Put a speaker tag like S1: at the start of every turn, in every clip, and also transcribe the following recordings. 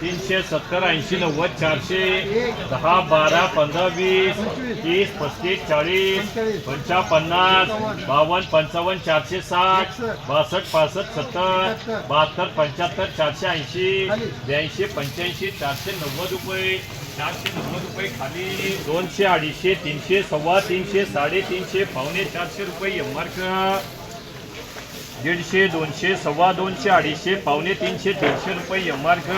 S1: तीनशे सत्तर ऐंशी नव्वद चारशे दहा बारा पंधरा वीस तीस पस्तीस चाळीस पंचा पन्नास बावन्न पंचावन्न चारशे साठ बासष्ट पासष्ट सत्तर बहात्तर पंच्याहत्तर चारशे ऐंशी ब्याऐंशी पंच्याऐंशी चारशे नव्वद रुपये चारशे नव्वद रुपये खाली. दोनशे अडीचशे तीनशे सव्वा तीनशे साडेतीनशे पावणे चारशे रुपये मार्क दीडशे दोनशे सव्वा दोनशे अडीचशे पावणे तीनशे दोनशे रुपये मार्क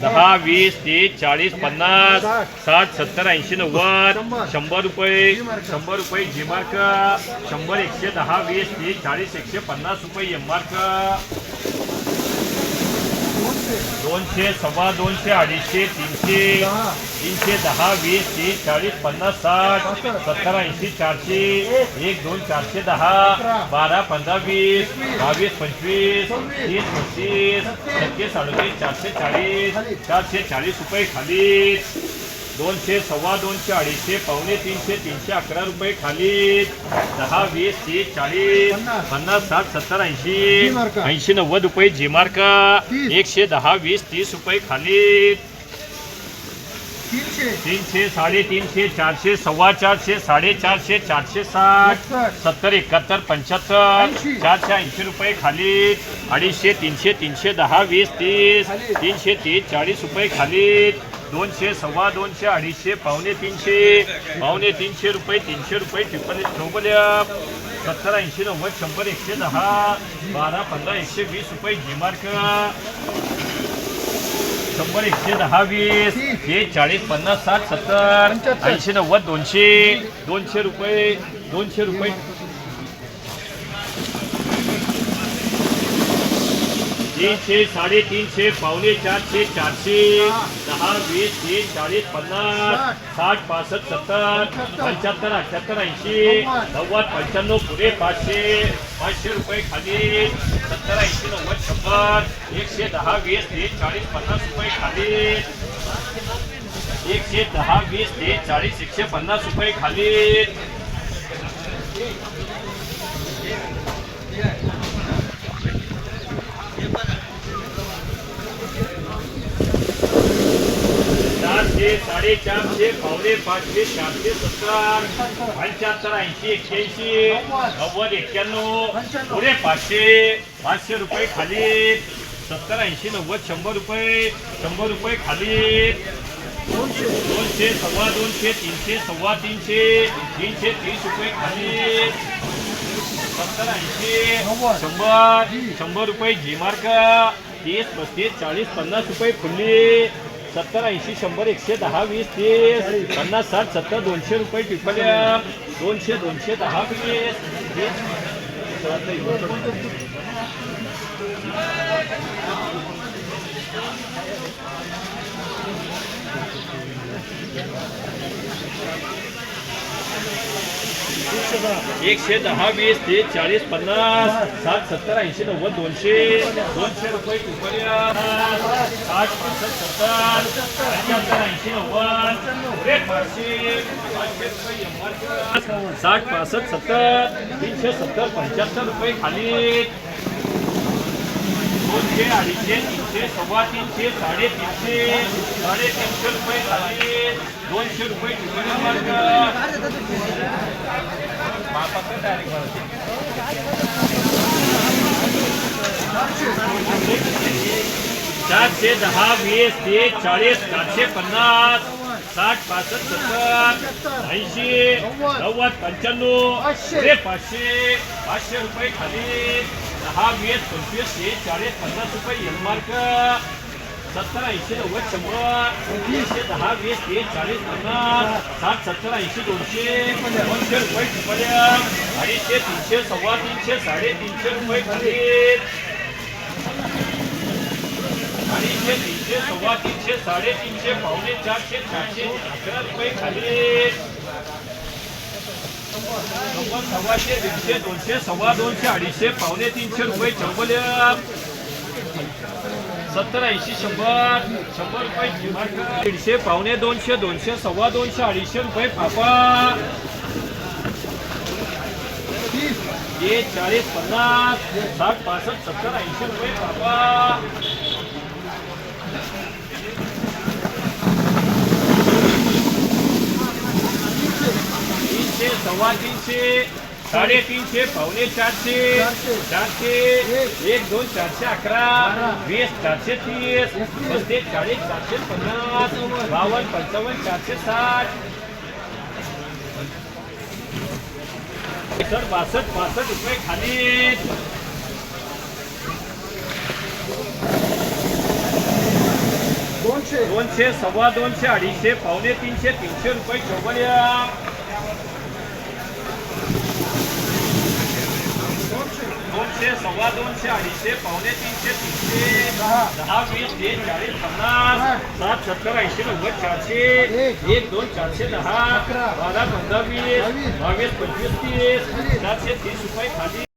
S1: दहा वीस तीस चाळीस पन्नास साठ सत्तर ऐंशी नव्वद शंभर रुपये शंभर रुपये जी मार्क शंभर एकशे दहा वीस तीस चाळीस एकशे पन्नास रुपये एम मार्क दोनशे सव्वा दोनशे अडीचशे तीनशे तीनशे दहा वीस तीस चाळीस पन्नास साठ सत्तर ऐंशी चारशे एक दोन चारशे दहा बारा पंधरा वीस बावीस पंचवीस तीस पस्तीस छत्तीस अडतीस चारशे चाळीस चारशे चाळीस रुपये खाली दोनशे सव्वा दोनशे अडीचशे पावणे तीनशे तीनशे अकरा रुपये खाली. दहा वीस तीस चाळीस पन्नास. साठ सत्तर ऐंशी. ऐंशी नव्वद रुपये जी मार्क. एकशे दहा वीस तीस रुपये खाली.
S2: तीनशे.
S1: तीनशे साडेतीनशे चारशे सव्वा चारशे साडेचारशे चारशे साठ सत्तर एकाहत्तर पंच्याहत्तर. चारशे ऐंशी रुपये खाली. अडीचशे तीनशे तीनशे दहा वीस तीस. तीनशे तीस चाळीस रुपये खाली. दोनशे सव्वा दोनशे अडीचशे पावणे तीनशे पावणे तीनशे रुपये तीनशे रुपये टिप्पणी चौबल्या सत्तर ऐंशी नव्वद शंभर एकशे दहा बारा पंधरा एकशे वीस रुपये जीमार्क शंभर एकशे दहा वीस हे चाळीस पन्नास साठ सत्तर ऐंशी नव्वद दोनशे दोनशे रुपये दोनशे रुपये. तीनशे साडेतीनशे पावणे चारशे चारशे. दहा वीस तीस चाळीस पन्नास साठ पासष्ट सत्तर पंच्याहत्तर अठ्याहत्तर ऐंशी नव्वद पंच्याण्णव पुढे पाचशे पाचशे रुपये खाली सत्तर ऐंशी नव्वद शंभर एकशे दहा वीस तीस चाळीस पन्नास रुपये खाली एकशे दहा वीस तीस चाळीस एकशे पन्नास रुपये खाली. चारशे साडेचारशे पावणे पाचशे चारशे सत्तर. पंच्याहत्तर ऐंशी एक्क्याऐंशी नव्वद एक्क्याण्णव. पुढे पाचशे पाचशे रुपये खाली. सत्तर ऐंशी नव्वद शंभर रुपये शंभर रुपये खाली. दोनशे सव्वा दोनशे तीनशे सव्वा तीनशे तीनशे तीस रुपये खाली. सत्तर ऐंशी शंभर शंभर रुपये जी मार्क तीस पस्तीस चाळीस पन्नास रुपये फुल्ली. सत्तर ऐंशी शंभर एकशे दहा वीस तीस पन्नास साठ सत्तर दोनशे रुपये टिपल्या दोनशे दोनशे दहा वीस तीस. एकशे दहा वीस तीस चाळीस पन्नास सात सत्तर ऐंशी नव्वद दोनशे दोनशे रुपये साठ पासष्ट सत्तर पंच्याहत्तर ऐंशी नव्वद पाचशे साठ पासष्ट सत्तर तीनशे सत्तर पंच्याहत्तर रुपये खाली दोनशे अडीचशे तीनशे सव्वा तीनशे साडेतीनशे साडेतीनशे रुपये खाली दोनशे रुपये टिपल्या चारशे दहा वीस तीस चाळीस सातशे पन्नास साठ पासष्ट सत्तर ऐंशी नव्वद पंच्याण्णव पुढे पाचशे पाचशे रुपये खाली. दहा वीस पंचवीस तीस चाळीस पन्नास रुपये एल मार्क. सत्तर ऐंशी नव्वद शंभर. तीनशे दहा वीस तीस चाळीस पन्नास साठ सत्तर ऐंशी दोनशे. दोनशे रुपये टिपल्या अडीचशे तीनशे सव्वा तीनशे साडेतीनशे रुपये खाली अडीचशे तीनशे सव्वा तीनशे साडेतीनशे पावणे चारशे चारशे अकरा रुपये खाली सव्वाशे दीडशे दोनशे सव्वा दोनशे अडीचशे पावणे तीनशे रुपये चौबल्या सत्तर ऐंशी शंभर शंभर रुपये दीडशे, पावणे दोनशे दोनशे सव्वा दोनशे, अडीचशे रुपये पापा
S2: तीस
S1: चाळीस, पन्नास, साठ, पासष्ट, सत्तर, ऐंशी रुपये तीनशे, सव्वा तीनशे. साडेतीनशे पावणे चारशे चारशे. एक दोन चारशे अकरा वीस चारशे तीस पस्तीस चाळीस चारशे पन्नास बावन्न पंचावन्न चारशे साठ. सर बासष्ट पासष्ट रुपये खाली.
S2: दोनशे.
S1: दोनशे सव्वा दोनशे अडीचशे पावणे तीनशे तीनशे रुपये चौबल्या दोनशे सव्वा दोनशे अडीचशे पावणे तीनशे तीनशे
S2: दहा
S1: वीस तीन चाळीस पन्नास सात सत्तर ऐंशी नव्वद चारशे
S2: एक.
S1: दोन चारशे दहा बारा पंधरा वीस
S2: बावीस.
S1: बावीस पंचवीस तीस चारशे तीस रुपये खाली